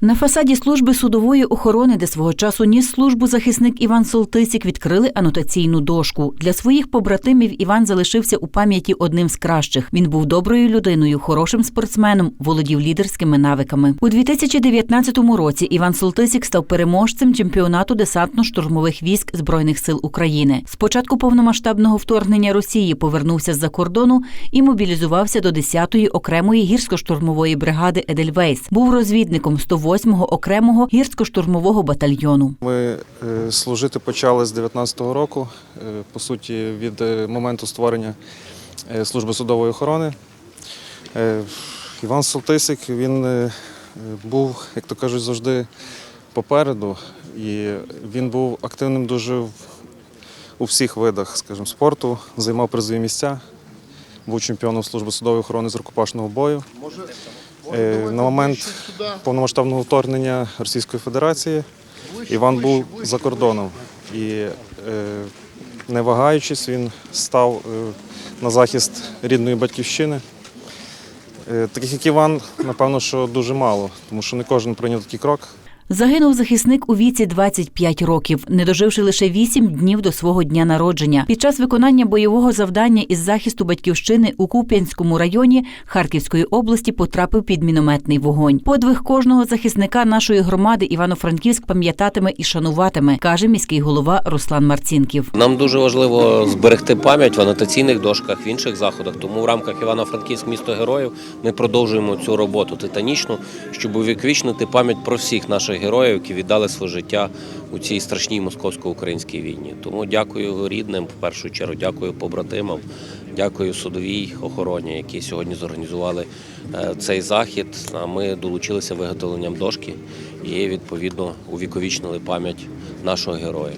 На фасаді служби судової охорони, де свого часу ніс службу захисник Іван Солтисік, відкрили анотаційну дошку. Для своїх побратимів Іван залишився у пам'яті одним з кращих. Він був доброю людиною, хорошим спортсменом, володів лідерськими навиками. У 2019 році Іван Солтисік став переможцем чемпіонату десантно-штурмових військ Збройних сил України. З початку повномасштабного вторгнення Росії повернувся з-за кордону і мобілізувався до 10-ї окремої гірсько-штурмової бригади Едельвейс. Був розвідником 108-го окремого гірсько-штурмового батальйону. Ми е, служити почали з 19-го року, е, по суті, від е, моменту створення служби судової охорони. Іван Солтисик він був, як то кажуть, завжди попереду, і він був активним дуже у всіх видах, скажімо, спорту, займав призові місця, був чемпіоном служби судової охорони з рукопашного бою. Е, На момент повномасштабного вторгнення Російської Федерації Іван був за кордоном і, е, не вагаючись, він став е, на захист рідної батьківщини. Таких як Іван, напевно, що дуже мало, тому що не кожен прийняв такий крок. Загинув захисник у віці 25 років, не доживши лише 8 днів до свого дня народження. Під час виконання бойового завдання із захисту батьківщини у Куп'янському районі Харківської області потрапив під мінометний вогонь. Подвиг кожного захисника нашої громади Івано-Франківськ пам'ятатиме і шануватиме, каже міський голова Руслан Марцінків. Нам дуже важливо зберегти пам'ять в анотаційних дошках, в інших заходах. Тому в рамках Івано-Франківськ місто героїв ми продовжуємо цю роботу титанічну, щоб увіковічнити пам'ять про всіх наших героїв, які віддали своє життя у цій страшній московсько-українській війні. Тому дякую рідним, в першу чергу, дякую побратимам, дякую судовій охороні, які сьогодні зорганізували е, цей захід. А ми долучилися виготовленням дошки і відповідно увіковічнили пам'ять нашого героя.